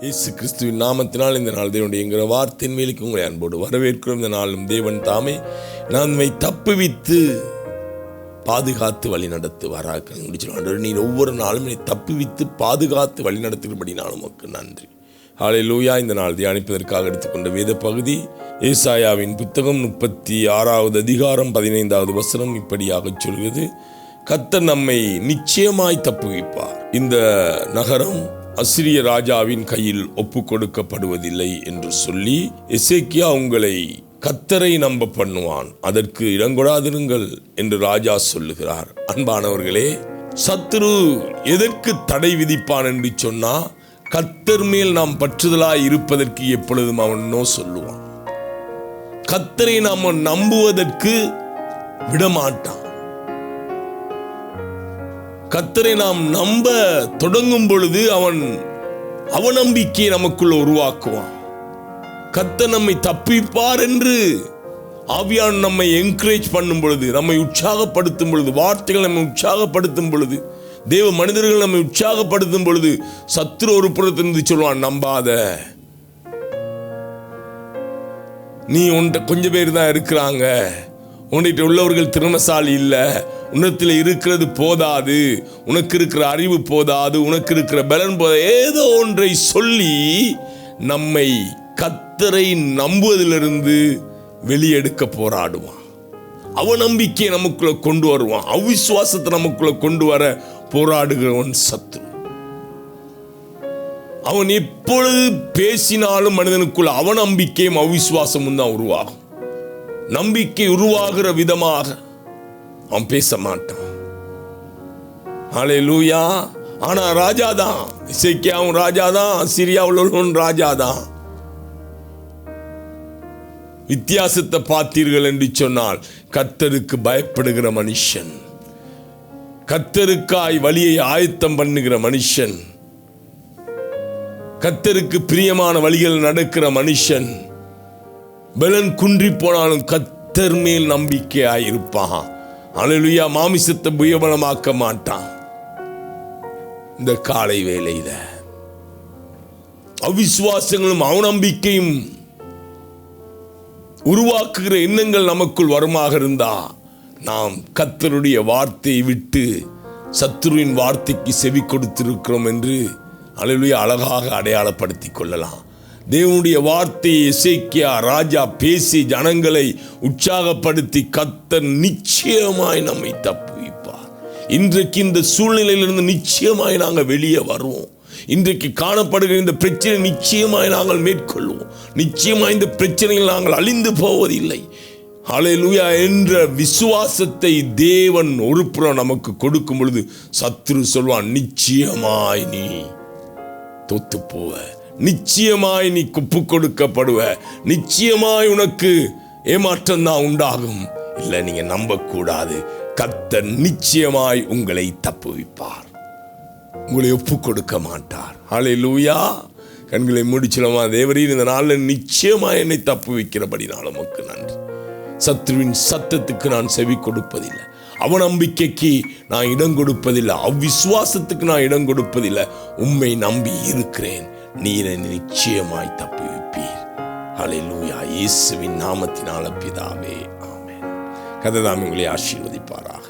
இயேசு கிறிஸ்துவின் நாமத்தினால் இந்த நாள் தேவனுடைய என்கிற வார்த்தையின் மேலுக்கு உங்களை அன்போடு வரவேற்கிறோம். இந்த நாளும் தேவன் தாமே. நம்மை தப்புவித்து பாதுகாத்து வழி நடத்துவாராக முடிச்சிடும் நீ ஒவ்வொரு நாளும் என்னை தப்புவித்து பாதுகாத்து வழி நடத்துகிறபடி நான் உமக்கு நன்றி. ஆலை லூயா இந்த நாள் தியானிப்பதற்காக எடுத்துக்கொண்ட வேத பகுதி ஏசாயாவின் புத்தகம் முப்பத்தி ஆறாவது அதிகாரம் பதினைந்தாவது வசனம் இப்படியாக சொல்கிறது. கத்த நம்மை நிச்சயமாய் தப்புவிப்பார். இந்த நகரம் அசிரிய ராஜாவின் கையில் ஒப்பு கொடுக்கப்படுவதில்லை என்று சொல்லி எசேக்கியா உங்களை கத்தரை நம்ப பண்ணுவான். அதற்கு இடங்கொடாதிருங்கள் என்று ராஜா சொல்லுகிறார். அன்பானவர்களே சத்துரு எதற்கு தடை விதிப்பான் என்று சொன்னா கத்தர் மேல் நாம் பற்றுதலாய் இருப்பதற்கு எப்பொழுதும் அவன் நோ சொல்லுவான். கத்தரை நாம் நம்புவதற்கு விடமாட்டான். கத்தரை நாம் நம்ப தொடங்கும் பொழுது அவன் அவநம்பிக்கையை நமக்குள்ள உருவாக்குவான். கத்த நம்மை தப்பிப்பார் என்று ஆவியான் நம்மை என்கரேஜ் பண்ணும் பொழுது நம்மை உற்சாகப்படுத்தும் பொழுது வார்த்தைகள் நம்மை உற்சாகப்படுத்தும் பொழுது தேவ மனிதர்கள் நம்மை உற்சாகப்படுத்தும் பொழுது சத்துரு ஒரு புறத்திலிருந்து சொல்லுவான் நம்பாத. நீ உன்ட்ட கொஞ்சம் பேர் தான் இருக்கிறாங்க. உன்னிட்டு உள்ளவர்கள் திறமசாலி இல்லை. உன்னத்தில் இருக்கிறது போதாது. உனக்கு இருக்கிற அறிவு போதாது. உனக்கு இருக்கிற பலன் போதா ஏதோ ஒன்றை சொல்லி நம்மை கத்தரை நம்புவதிலிருந்து வெளியெடுக்க போராடுவான். அவநம்பிக்கையை நமக்குள்ள கொண்டு வருவான். அவிசுவாசத்தை நமக்குள்ள கொண்டு வர போராடுகிறவன் சத்து அவன் எப்பொழுது பேசினாலும் மனிதனுக்குள்ள அவநம்பிக்கையும் அவிசுவாசமும் தான் உருவாகும். நம்பிக்கை உருவாகிற விதமாக அவன் பேச மாட்டான் ஆலே லூயா ஆனா ராஜா தான் இசைக்கியாவும் ராஜா தான் சிரியாவில் உள்ளவன் ராஜா தான் வித்தியாசத்தை பார்த்தீர்கள் என்று சொன்னால் கத்தருக்கு பயப்படுகிற மனுஷன். கத்தருக்காய் வழியை ஆயத்தம் பண்ணுகிற மனுஷன். கத்தருக்கு பிரியமான வழிகள் நடக்கிற மனுஷன். பலன் குன்றி போனாலும் கத்தர் மேல் நம்பிக்கையா இருப்பான் அழலுயா மாமிசத்தை புயபலமாக்க மாட்டான். இந்த காலை வேலையில அவிசுவாசங்களும் அவநம்பிக்கையும் உருவாக்குகிற எண்ணங்கள் நமக்குள் வருமாக இருந்தா நாம் கத்தருடைய வார்த்தையை விட்டு சத்துருவின் வார்த்தைக்கு செவி கொடுத்திருக்கிறோம் என்று அலையிலேயே அழகாக அடையாளப்படுத்திக் கொள்ளலாம். தேவனுடைய வார்த்தையை இசைக்கியா ராஜா பேசி ஜனங்களை உற்சாகப்படுத்தி கத்தர் நிச்சயமாய் நம்மை தப்புவிப்பார். இன்றைக்கு இந்த சூழ்நிலையிலிருந்து நிச்சயமாய் நாங்கள் வெளியே வருவோம். இன்றைக்கு காணப்படுகிற இந்த பிரச்சனை நிச்சயமாய் நாங்கள் மேற்கொள்வோம். நிச்சயமாய் இந்த பிரச்சனையில் நாங்கள் அழிந்து போவதில்லை. அலையலுயா என்ற விசுவாசத்தை தேவன் ஒரு புறம் நமக்கு கொடுக்கும் பொழுது சத்ரு சொல்வான் நிச்சயமாய் நீ தொத்து போவ நிச்சயமாய் நீ குப்பு கொடுக்கப்படுவ நிச்சயமாய் உனக்கு ஏமாற்றம் தான் உண்டாகும். இல்லை நீங்க நம்பக்கூடாது. கத்தர் நிச்சயமாய் உங்களை தப்புவிப்பார். உங்களை ஒப்பு கொடுக்க மாட்டார். ஹலே லூயா கண்களை முடிச்சிடமா தேவரீர் இந்த நாளில் நிச்சயமா என்னை தப்பு வைக்கிறபடினால் உமக்கு நன்றி. சத்ருவின் சத்தத்துக்கு நான் செவி கொடுப்பதில்லை. அவநம்பிக்கைக்கு நான் இடம் கொடுப்பதில்லை. அவ்விசுவாசத்துக்கு நான் இடம் கொடுப்பதில்லை. உண்மை நம்பி இருக்கிறேன். நீர் நிச்சயமாய் தப்புவிப்பீர். வைப்பீர் லூயா இயேசுவின் நாமத்தினால பிதாவே ஆமே கதை உங்களை ஆசீர்வதிப்பாராக.